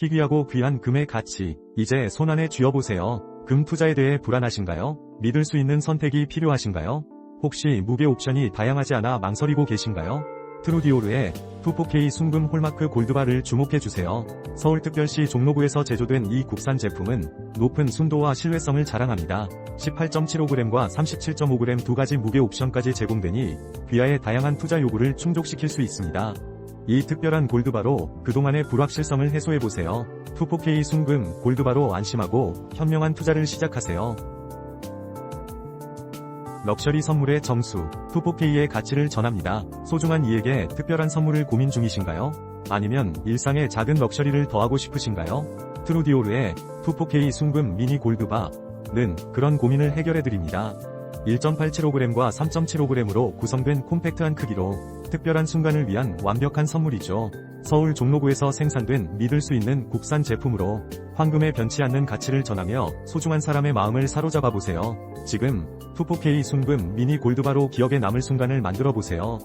희귀하고 귀한 금의 가치, 이제 손안에 쥐어보세요. 금 투자에 대해 불안하신가요? 믿을 수 있는 선택이 필요하신가요? 혹시 무게 옵션이 다양하지 않아 망설이고 계신가요? 트루디오르의 24K 순금 홀마크 골드바를 주목해주세요. 서울특별시 종로구에서 제조된 이 국산 제품은 높은 순도와 신뢰성을 자랑합니다. 18.75g과 37.5g 두 가지 무게 옵션까지 제공되니 귀하의 다양한 투자 요구를 충족시킬 수 있습니다. 이 특별한 골드바로 그동안의 불확실성을 해소해보세요. 24K 순금 골드바로 안심하고 현명한 투자를 시작하세요. 럭셔리 선물의 정수, 24K의 가치를 전합니다. 소중한 이에게 특별한 선물을 고민 중이신가요? 아니면 일상에 작은 럭셔리를 더하고 싶으신가요? 트루디오르의 24K 순금 미니 골드바는 그런 고민을 해결해드립니다. 1.875g과 3.75g으로 구성된 콤팩트한 크기로 특별한 순간을 위한 완벽한 선물이죠. 서울 종로구에서 생산된 믿을 수 있는 국산 제품으로 황금에 변치 않는 가치를 전하며 소중한 사람의 마음을 사로잡아 보세요. 지금 24K 순금 미니 골드바로 기억에 남을 순간을 만들어 보세요.